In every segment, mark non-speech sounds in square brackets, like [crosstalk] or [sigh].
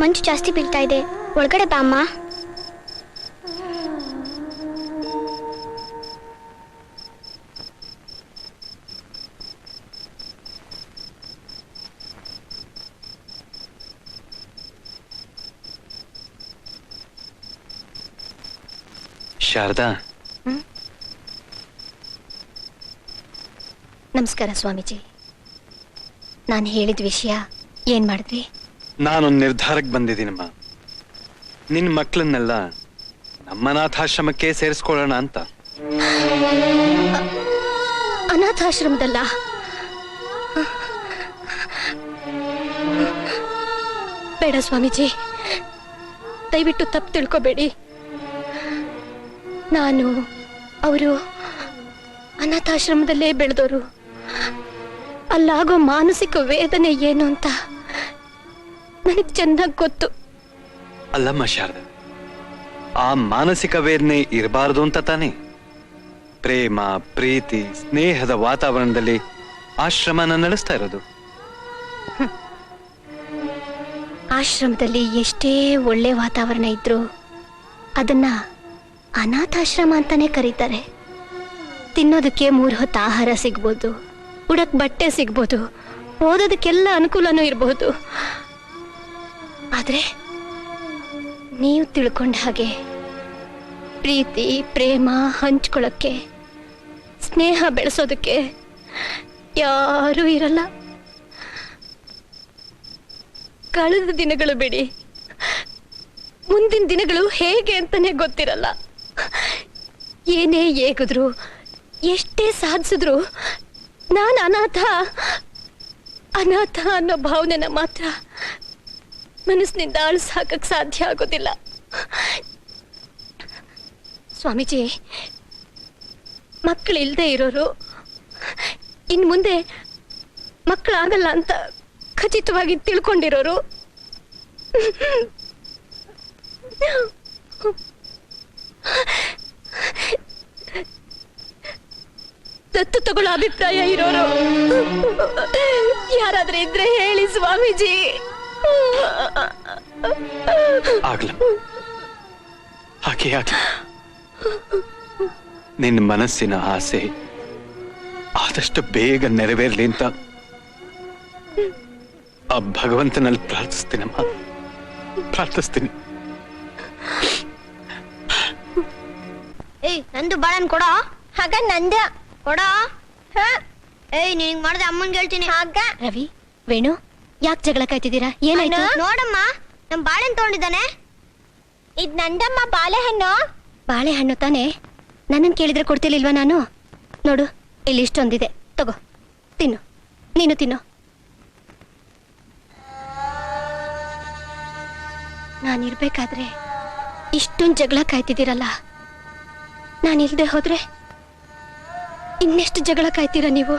ಮಂಚು ಜಾಸ್ತಿ ಬೀಳ್ತಾ ಇದೆ. ಒಳಗಡೆ ಬಾ ಅಮ್ಮ. ಶಾರದಾ. ನಮಸ್ಕಾರ ಸ್ವಾಮೀಜಿ. ನಾನು ಹೇಳಿದ ವಿಷಯ ಏನ್ ಮಾಡಿದ್ರಿ? ನಾನೊಂದು ನಿರ್ಧಾರಕ್ಕೆ ಬಂದಿದ್ದೀನಮ್ಮ ನಿನ್ನ ಮಕ್ಕಳನ್ನೆಲ್ಲ ನಮ್ಮ ಅನಾಥಾಶ್ರಮಕ್ಕೆ ಸೇರಿಸ್ಕೊಳ್ಳೋಣ ಅಂತ. ಅನಾಥಾಶ್ರಮದಲ್ಲ? ಬೇಡ ಸ್ವಾಮೀಜಿ. ದಯವಿಟ್ಟು ತಪ್ಪು ತಿಳ್ಕೊಬೇಡಿ. ನಾನು ಅವರು ಅನಾಥಾಶ್ರಮದಲ್ಲೇ ಬೆಳೆದವರು ಅಲ್ಲಾಗೋ ಮಾನಸಿಕ ವೇದನೆ ಏನು ಅಂತ ನನಗೆ ಚೆನ್ನಾಗಿ ಗೊತ್ತು. ಅಲ್ಲಮ್ಮ ಶಾರದಾ ಆ ಮಾನಸಿಕ ವೇದನೆ ಇರಬಾರದು ಅಂತ ತಾನೇ? ಪ್ರೇಮ ಪ್ರೀತಿ ಸ್ನೇಹದ ವಾತಾವರಣದಲ್ಲಿ ಆಶ್ರಮನ ನಡೆಸ್ತಾ ಇರೋದು. ಆಶ್ರಮದಲ್ಲಿ ಎಷ್ಟೇ ಒಳ್ಳೆ ವಾತಾವರಣ ಇದ್ರು ಅದನ್ನ ಅನಾಥಾಶ್ರಮ ಅಂತಾನೆ ಕರೀತಾರೆ. ತಿನ್ನೋದಕ್ಕೆ ಮೂರು ಹೊತ್ತು ಆಹಾರ ಸಿಗ್ಬೋದು ಉಡಕ್ ಬಟ್ಟೆ ಸಿಗ್ಬೋದು ಓದೋದಕ್ಕೆಲ್ಲ ಅನುಕೂಲನೂ ಇರಬಹುದು ಆದ್ರೆ ನೀವು ತಿಳ್ಕೊಂಡ ಹಾಗೆ ಪ್ರೀತಿ, ಪ್ರೇಮ ಹಂಚ್ಕೊಳ್ಳೋಕ್ಕೆ, ಸ್ನೇಹ ಬೆಳೆಸೋದಕ್ಕೆ ಯಾರೂ ಇರಲ್ಲ. ಕಳೆದ ದಿನಗಳು ಬಿಡಿ. ಮುಂದಿನ ದಿನಗಳು ಹೇಗೆ ಅಂತಾನೆ ಗೊತ್ತಿರಲ್ಲ. ಏನೇ ಏಗಿದ್ರು ಎಷ್ಟೇ ಸಾಧಿಸಿದ್ರು ನಾನು ಅನಾಥ ಅನಾಥ ಅನ್ನೋ ಭಾವನೆನ ಮಾತ್ರ ಮನಸ್ಸಿನಿಂದ ಅಳಿಸಾಕಕ್ ಸಾಧ್ಯ ಆಗೋದಿಲ್ಲ. ಸ್ವಾಮೀಜಿ ಮಕ್ಕಳಿಲ್ದೇ ಇರೋರು, ಇನ್ ಮುಂದೆ ಮಕ್ಕಳಾಗಲ್ಲ ಅಂತ ಖಚಿತವಾಗಿ ತಿಳ್ಕೊಂಡಿರೋರು. ದತ್ತು ತಗೊಳ್ಳೋ ಅಭಿಪ್ರಾಯ ಇರೋರು. ಯಾರಾದ್ರೂ ಇದ್ರೆ ಹೇಳಿ ಸ್ವಾಮೀಜಿ. ಆಗ್ಲಮ್ಮ ಹಾಗೆ ಆಗ್ಲಿ ನಿನ್ನ ಮನಸ್ಸಿನ ಆಸೆ ಆದಷ್ಟು ಬೇಗ ನೆರವೇರ್ಲಿ ಅಂತ ಆ ಭಗವಂತನಲ್ಲಿ ಪ್ರಾರ್ಥಿಸ್ತೀನಮ್ಮ ಪ್ರಾರ್ಥಿಸ್ತೀನಿ. ಏಯ್ ನಂದು ಬಾಳನ್ ಕೊಡ? ಹಾಗ ನಂದ ಕೊಡ? ಹ? ಏಯ್ ನಿನಗ್ ಮಾಡ್ದೆ ಅಮ್ಮನ್ ಹೇಳ್ತೀನಿ. ಹಾಗ ರವಿ ವೇಣು ಯಾಕೆ ಜಗಳ ಕಾಯ್ತಿದ್ದೀರಾ? ಏನಾಯ್ತು? ನೋಡಮ್ಮ ನಮ್ ಬಾಳೆಹಣ್ಣು ತಗೊಂಡಿದ್ದಾನೆ. ಇದ್ ನಂದಮ್ಮ ಬಾಳೆಹಣ್ಣು. ಬಾಳೆಹಣ್ಣು ತಾನೇ? ನನ್ನನ್ನು ಕೇಳಿದ್ರೆ ಕೊಡ್ತಿರ್ಲಿಲ್ವಾ ನಾನು? ನೋಡು ಇಲ್ಲಿ ಇಷ್ಟೊಂದಿದೆ. ತಗೋ ತಿನ್ನು. ನೀನು ತಿನ್ನು. ನಾನಿರ್ಬೇಕಾದ್ರೆ ಇಷ್ಟೊಂದು ಜಗಳ ಕಾಯ್ತಿದ್ದೀರಲ್ಲ? ನಾನಿಲ್ದೆ ಹೋದ್ರೆ ಇನ್ನೆಷ್ಟು ಜಗಳ ಕಾಯ್ತೀರ ನೀವು?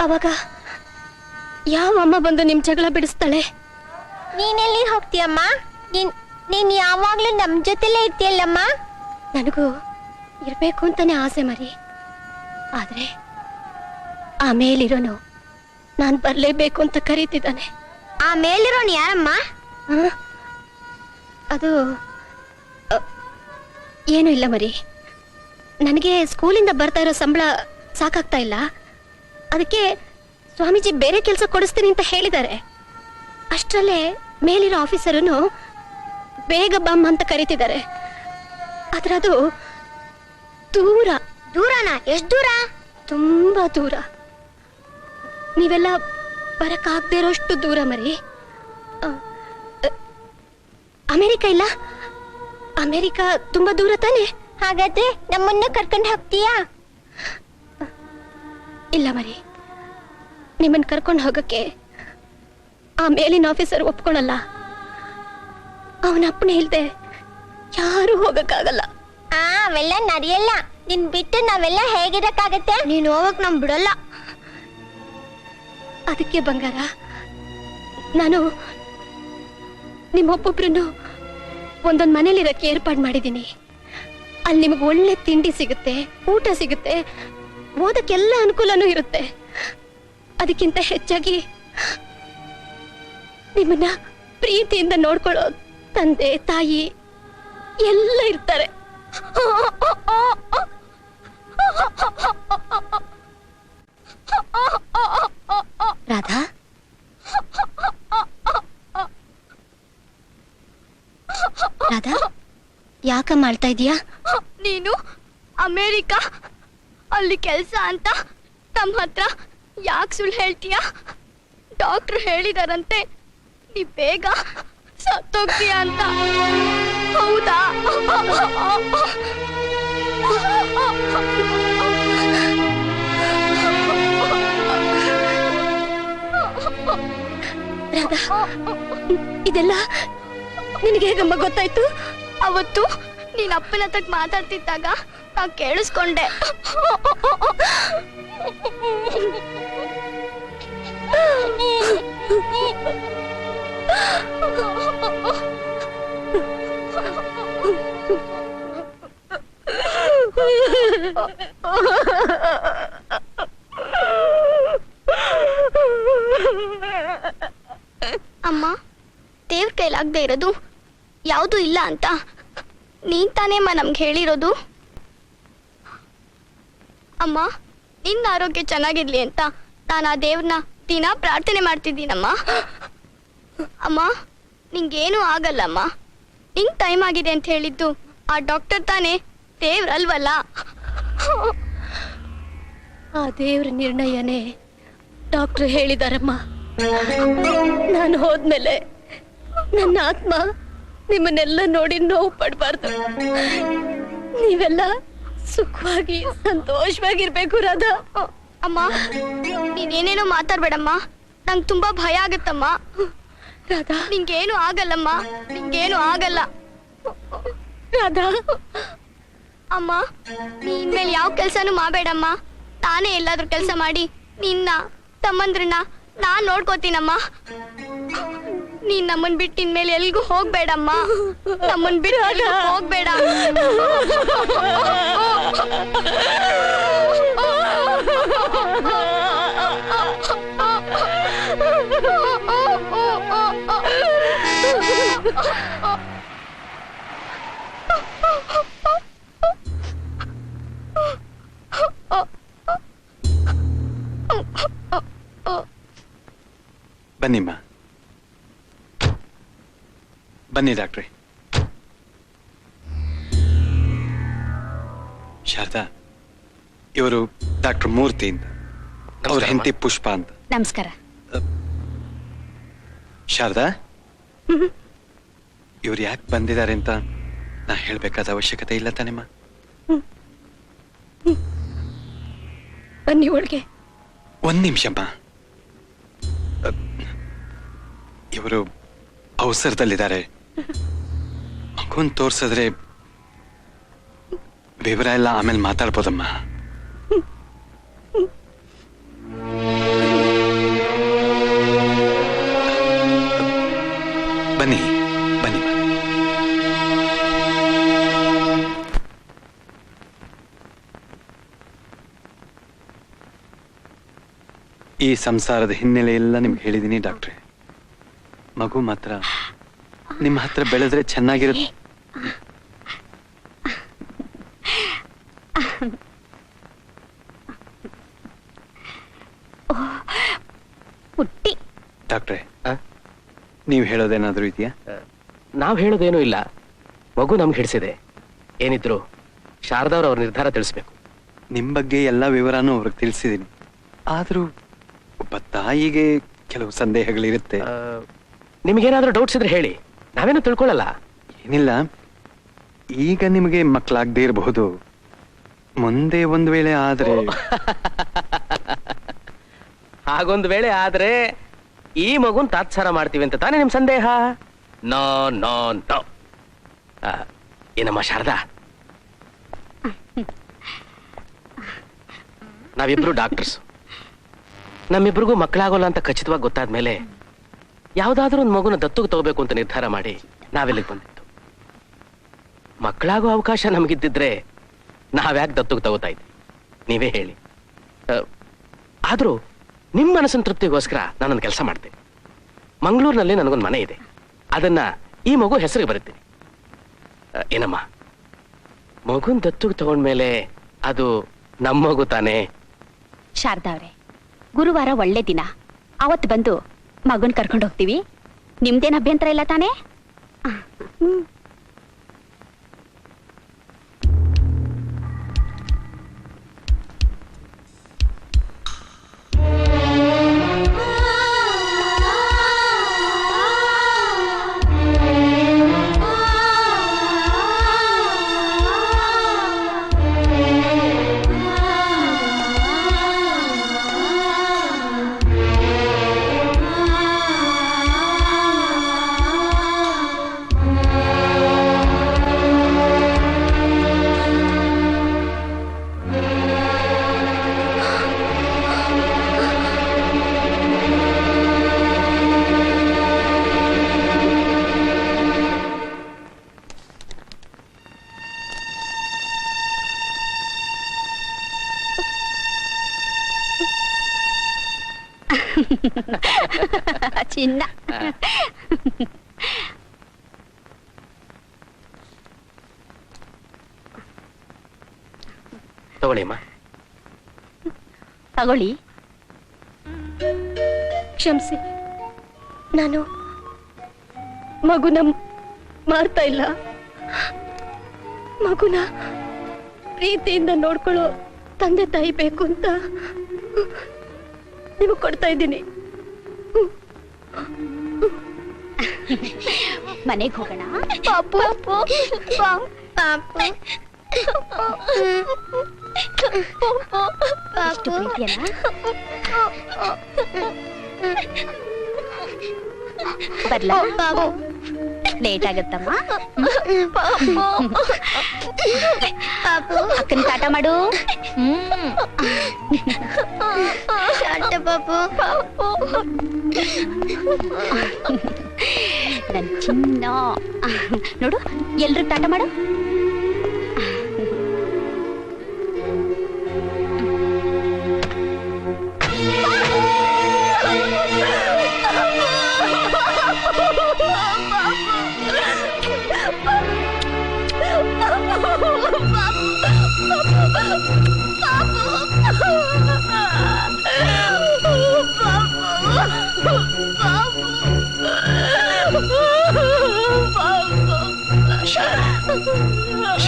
ಅವಾಗ ಯಾವ ಅಮ್ಮ ಬಂದು ನಿಮ್ ಜಗಳ ಬಿಡಿಸ್ತಾಳೆ? ನೀನೆಲ್ಲಿ ಹೋಗ್ತೀಯಮ್ಮ? ನೀನ್ ನೀನ್ ಯಾವಾಗ್ಲೂ ನಮ್ ಜೊತೆಲೇ ಇರ್ತೀಯಲ್ಲಮ್ಮ? ನನಗೂ ಇರ್ಬೇಕು ಅಂತಾನೆ ಆಸೆ ಮರಿ. ಆದ್ರೆ ಆ ಮೇಲಿರೋನು ನಾನ್ ಬರ್ಲೇಬೇಕು ಅಂತ ಕರೀತಿದ್ದಾನೆ. ಆ ಮೇಲಿರೋನ್ ಯಾರಮ್ಮ? ಅದು ಏನು ಏನೂ ಇಲ್ಲ ಮರಿ. ನನಗೆ ಸ್ಕೂಲಿಂದ ಬರ್ತಾ ಇರೋ ಸಂಬಳ ಸಾಕಾಗ್ತಾ ಇಲ್ಲ. ಅದಕ್ಕೆ ಸ್ವಾಮೀಜಿ ಬೇರೆ ಕೆಲಸ ಕೊಡಿಸ್ತೀನಿ ಅಂತ ಹೇಳಿದ್ದಾರೆ. ಅಷ್ಟರಲ್ಲೇ ಮೇಲಿರೋ ಆಫೀಸರನ್ನು ಬೇಗ ಬಮ್ಮ ಅಂತ ಕರೀತಿದ್ದಾರೆ. ಆದ್ರೆ ಅದು ದೂರ, ದೂರನಾ? ಎಷ್ಟು ದೂರ? ತುಂಬಾ ದೂರ. ನೀವೆಲ್ಲ ಬರಕ್ಕಾಗದೇ ಇರೋಷ್ಟು ದೂರ ಮರಿ. ಅಮೆರಿಕ ಇಲ್ಲ? ಅಮೆರಿಕ ತುಂಬಾ ದೂರ ತಾನೆ? ಹಾಗಾದ್ರೆ ನಮ್ಮನ್ನ ಕರ್ಕೊಂಡು ಹೋಗ್ತೀಯಾ? ಇಲ್ಲ ಮರಿ. ನಿಮ್ಮನ್ನ ಕರ್ಕೊಂಡು ಹೋಗಕ್ಕೆ ಆ ಮೇಲಿನ ಆಫೀಸರ್ ಒಪ್ಕೊಳಲ್ಲ. ಅವನ ಅಪ್ಪಣೆ ಇಲ್ದೆ ಯಾರು ಹೋಗಕ್ಕಾಗಲ್ಲ. ಆ ಅವೆಲ್ಲ ನಡೆಯಲ್ಲ. ನಿನ್ ಬಿಟ್ಟು ನಾವೆಲ್ಲ ಹೇಗಿರಕ್ಕಾಗತ್ತೆ? ನೀನ್ ಹೋಗಕ್ ನಮ್ ಬಿಡಲ್ಲ. ಅದಕ್ಕೆ ಬಂಗಾರ ನಾನು ನಿಮ್ಮೊಬ್ಬೊಬ್ರನ್ನು ಒಂದೊಂದು ಮನೇಲಿರಕ್ಕೆ ಏರ್ಪಾಡು ಮಾಡಿದ್ದೀನಿ. ಅಲ್ಲಿ ನಿಮಗೆ ಒಳ್ಳೆ ತಿಂಡಿ ಸಿಗುತ್ತೆ ಊಟ ಸಿಗುತ್ತೆ ಓದಕ್ಕೆಲ್ಲ ಅನುಕೂಲನೂ ಇರುತ್ತೆ. ಅದಕ್ಕಿಂತ ಹೆಚ್ಚಾಗಿ ನಿಮ್ಮನ್ನ ಪ್ರೀತಿಯಿಂದ ನೋಡ್ಕೊಳ್ಳೋ ತಂದೆ, ತಾಯಿ ಎಲ್ಲ ಇರ್ತಾರೆ. ರಾಧಾ? ರಾಧಾ, ಯಾಕ ಮಾಡ್ತಾ ಇದೀಯಾ ನೀನು ಅಮೇರಿಕಾ ಅಲ್ಲಿ ಕೆಲಸ ಅಂತ ತಮ್ಮ ಹತ್ರ ಯಾಕೆ ಸುಳ್ಳು ಹೇಳ್ತೀಯ? ಡಾಕ್ಟ್ರು ಹೇಳಿದಾರಂತೆ, ನೀ ಬೇಗ ಸತ್ತೋಗ್ತೀಯ ಅಂತ. ಹೌದಾ? ಇದೆಲ್ಲ ನಿನಗೆ ಹೇಗಮ್ಮ ಗೊತ್ತಾಯ್ತು? ಅವತ್ತು ನೀನ್ ಅಪ್ಪನ ಹತ್ರ ಮಾತಾಡ್ತಿದ್ದಾಗ ನಾ ಕೇಳಿಸ್ಕೊಂಡೆ. ಅಮ್ಮ ದೇವ್ರ ಕೈಲಾಗದೆ ಇರೋದು ಯಾವುದು ಇಲ್ಲ ಅಂತ. ನೀನ್ ತಾನೇಮ್ಮ ನಮ್ಗೆ ಹೇಳಿರೋದು? ಅಮ್ಮ, ನಿನ್ನ ಆರೋಗ್ಯ ಚೆನ್ನಾಗಿರ್ಲಿ ಅಂತ ನಾನು ಆ ದೇವ್ರನ್ನ ದಿನ ಪ್ರಾರ್ಥನೆ ಮಾಡ್ತಿದ್ದೀನಮ್ಮ. ಅಮ್ಮ, ನಿಂಗೇನು ಆಗಲ್ಲಮ್ಮ. ನಿಂಗ್ ಟೈಮ್ ಆಗಿದೆ ಅಂತ ಹೇಳಿದ್ದು ಆ ಡಾಕ್ಟರ್ ತಾನೇ ದೇವ್ರಲ್ವಲ್ಲ? ಆ ದೇವ್ರ ನಿರ್ಣಯನೇ ಡಾಕ್ಟರ್ ಹೇಳಿದಾರಮ್ಮ. ನಾನು ಹೋದ್ಮೇಲೆ ನನ್ನ ಆತ್ಮ ನಿಮ್ಮನ್ನೆಲ್ಲ ನೋಡಿ ನೋವು ಪಡಬಾರ್ದು. ನೀವೆಲ್ಲ ಸುಖವಾಗಿ ಸಂತೋಷವಾಗಿರ್ಬೇಕು ರಾಧಾ. ಅಮ್ಮ ನೀನೇನೇನೋ ಮಾತಾಡ್ಬೇಡಮ್ಮ. ನಂಗೆ ತುಂಬಾ ಭಯ ಆಗತ್ತಮ್ಮ. ರಾಧಾ. ನಿಂಗೇನು ಆಗಲ್ಲಮ್ಮ. ನಿಂಗೇನು ಆಗಲ್ಲ. ರಾಧಾ. ಅಮ್ಮ ನೀ ಇನ್ಮೇಲೆ ಯಾವ ಕೆಲ್ಸನೂ ಮಾಡಬೇಡಮ್ಮ. ತಾನೇ ಎಲ್ಲಾದ್ರೂ ಕೆಲಸ ಮಾಡಿ ನಿನ್ನ ತಮ್ಮಂದ್ರನ್ನ ನಾನ್ ನೋಡ್ಕೋತೀನಮ್ಮ. ನೀನ್ ನಮ್ಮನ್ ಬಿಟ್ಟು ಇನ್ಮೇಲೆ ಎಲ್ಗೂ ಹೋಗ್ಬೇಡಮ್ಮ. ನಮ್ಮನ್ ಬಿಟ್ಟು ಹೋಗ್ಬೇಡ. ಬನ್ನಿಮ್ಮ ಬನ್ನಿ ಡಾಕ್ಟ್ರಿ. ಶಾರದಾ ಇವರು ಡಾಕ್ಟರ್ ಮೂರ್ತಿ ಅಂತ. ಅವ್ರ ಹೆಂಡತಿ ಪುಷ್ಪ ಅಂತ. ನಮಸ್ಕಾರ. ಶಾರದಾ? ಇವ್ರು ಯಾಕೆ ಬಂದಿದ್ದಾರೆ ಅಂತ ನಾ ಹೇಳ್ಬೇಕಾದ ಅವಶ್ಯಕತೆ ಇಲ್ಲ ತಾನೆಮ್ಮ ಬನ್ನಿ ಒಳಗೆ. ಒಂದ್ ನಿಮಿಷಮ್ಮ ಇವರು ಅವಸರದಲ್ಲಿದ್ದಾರೆ. ಮಗುನ್ ತೋರ್ಸಿದ್ರೆ ವಿವರ ಎಲ್ಲ ಆಮೇಲೆ ಮಾತಾಡ್ಬೋದಮ್ಮ. ಬನ್ನಿ ಬನ್ನಿ. ಈ ಸಂಸಾರದ ಹಿನ್ನೆಲೆ ಎಲ್ಲ ನಿಮ್ಗೆ ಹೇಳಿದ್ದೀನಿ ಡಾಕ್ಟ್ರೆ. ಮಗು ಮಾತ್ರ. ನಿಮ್ಮ ಹತ್ರ ಬೆಳೆದ್ರೆ ಚೆನ್ನಾಗಿರುತ್ತೆ. ಪುಟ್ಟಿ ಡಾಕ್ಟ್ರೆ? ನೀವು ಹೇಳೋದೇನಾದ್ರೂ ಇದೆಯಾ? ನಾವ್ ಹೇಳೋದೇನೂ ಇಲ್ಲ. ಮಗು ನಮ್ಗೆ ಹಿಡಿಸಿದೆ. ಏನಿದ್ರು ಶಾರದಾವ್ರ ಅವ್ರ ನಿರ್ಧಾರ ತಿಳಿಸ್ಬೇಕು. ನಿಮ್ ಬಗ್ಗೆ ಎಲ್ಲಾ ವಿವರನೂ ಅವ್ರಿಗೆ ತಿಳಿಸಿದೀನಿ. ಆದ್ರೂ ಒಬ್ಬ ತಾಯಿಗೆ ಕೆಲವು ಸಂದೇಹಗಳಿರುತ್ತೆ. ನಿಮ್ಗೇನಾದ್ರೂ ಡೌಟ್ಸ್ ಇದ್ರೆ ಹೇಳಿ. ನಾವೇನು ತಿಳ್ಕೊಳ್ಳಲ್ಲ. ಏನಿಲ್ಲ. ಈಗ ನಿಮಗೆ ಮಕ್ಕಳಾಗದೇ ಇರಬಹುದು. ಮುಂದೆ ಒಂದ್ ವೇಳೆ ಆದ್ರೆ ಹಾಗೊಂದು ವೇಳೆ ಆದ್ರೆ ಈ ಮಗುನ್ ತಾತ್ಸಾರ ಮಾಡ್ತೀವಿ ಅಂತ ತಾನೇ ನಿಮ್ ಸಂದೇಹ? No no no. ಆ, ಏನಮ್ಮ ಶಾರದಾ? ನಾವಿಬ್ರು ಡಾಕ್ಟರ್ಸ್. ನಮ್ಮಿಬ್ರಿಗೂ ಮಕ್ಕಳಾಗೋಲ್ಲ ಅಂತ ಖಚಿತವಾಗಿ ಗೊತ್ತಾದ್ಮೇಲೆ ಯಾವ್ದಾದ್ರೂ ಒಂದು ಮಗುನ ದತ್ತುಗೆ ತಗೋಬೇಕು ಅಂತ ನಿರ್ಧಾರ ಮಾಡಿ ನಾವೆಲ್ಲಿಗೆ ಬಂದಿತ್ತು ಮಕ್ಕಳಾಗೋ ಅವಕಾಶ ನಮಗಿದ್ದಿದ್ರೆ ನಾವ್ಯಾಕೆ ದತ್ತುಗೆ ತಗೋತಾ ಇದ್ವಿ. ನೀವೇ ಹೇಳಿ. ಆದರೂ ನಿಮ್ಮ ಮನಸ್ಸಿನ ತೃಪ್ತಿಗೋಸ್ಕರ ನಾನೊಂದು ಕೆಲಸ ಮಾಡ್ತೀನಿ. ಮಂಗಳೂರಿನಲ್ಲಿ ನನಗೊಂದು ಮನೆ ಇದೆ. ಅದನ್ನ ಈ ಮಗು ಹೆಸರಿಗೆ ಬರುತ್ತೀನಿ ಏನಮ್ಮ? ಮಗುನ್ ದತ್ತುಗೆ ತಗೊಂಡ್ಮೇಲೆ ಅದು ನಮ್ಮ ಮಗು ತಾನೇ? ಶಾರದಾ ಅವ್ರೆ, ಗುರುವಾರ ಒಳ್ಳೆ ದಿನ. ಅವತ್ತು ಬಂದು ಮಗನ್ ಕರ್ಕೊಂಡು ಹೋಗ್ತೀವಿ? ನಿಮ್ದೇನ್ ಅಭ್ಯಂತರ ಇಲ್ಲ ತಾನೇ? [laughs] ತಗೊಳ್ಳಿ ಅಮ್ಮ. ತಗೊಳ್ಳಿ. ಕ್ಷಮಿಸಿ. ನಾನು ಮಗುನ ಮಾಡ್ತಾ ಇಲ್ಲ. ಮಗುನ ಪ್ರೀತಿಯಿಂದ ನೋಡ್ಕೊಳ್ಳೋ ತಂದೆ ತಾಯಿ ಬೇಕು ಅಂತ ನಿಮಗೆ ಕೊಡ್ತಾ ಇದ್ದೀನಿ. ಮನೆಗೆ ಹೋಗೋಣ ಪಾಪು ಪಾಪು ಪಾಪು ಇಷ್ಟು ಪ್ರೀತಿಯನ್ನ ಬರ್ಲಾ ಪಾಪು ಲೇಟ್ ಆಗತ್ತಮ್ಮ ಪಾಪು ಪಾಪು ಅಕ್ಕನ ಕಾಟ ಮಾಡು ಹ್ಮ್ ಶಾಂತ ಪಾಪು ನನ್ ಚಿನ್ನ. ನೋಡು ಎಲ್ರು ಟಾಟ ಮಾಡು.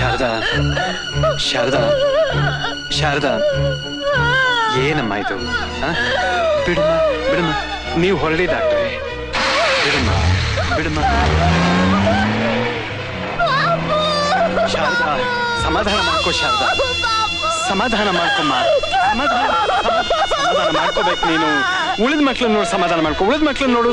ಶಾರದಾ ಶಾರದಾ ಶಾರದಾ ಏನಮ್ಮ ಇದು ಆ? ಬಿಡಮ್ಮ ಬಿಡಮ್ಮ ನೀವು ಹೊರಡಿ ಡಾಕ್ಟ್ರೆ ಬಿಡಮ್ಮ ಬಿಡಮ್ಮ ಶಾರದಾ ಸಮಾಧಾನ ಮಾಡ್ಕೋ ಶಾರದಾ ಸಮಾಧಾನ ಮಾಡ್ಕೊಮ್ಮ ಸಮಾಧಾನ ಸಮ- ಸಮಾಧಾನ ಮಾಡ್ಕೋಬೇಕು ನೀನು ಉಳಿದ ಮಕ್ಳನ್ನ ನೋಡು ಸಮಾಧಾನ ಮಾಡ್ಕೊ ಉಳಿದ ಮಕ್ಳನ್ನ ನೋಡು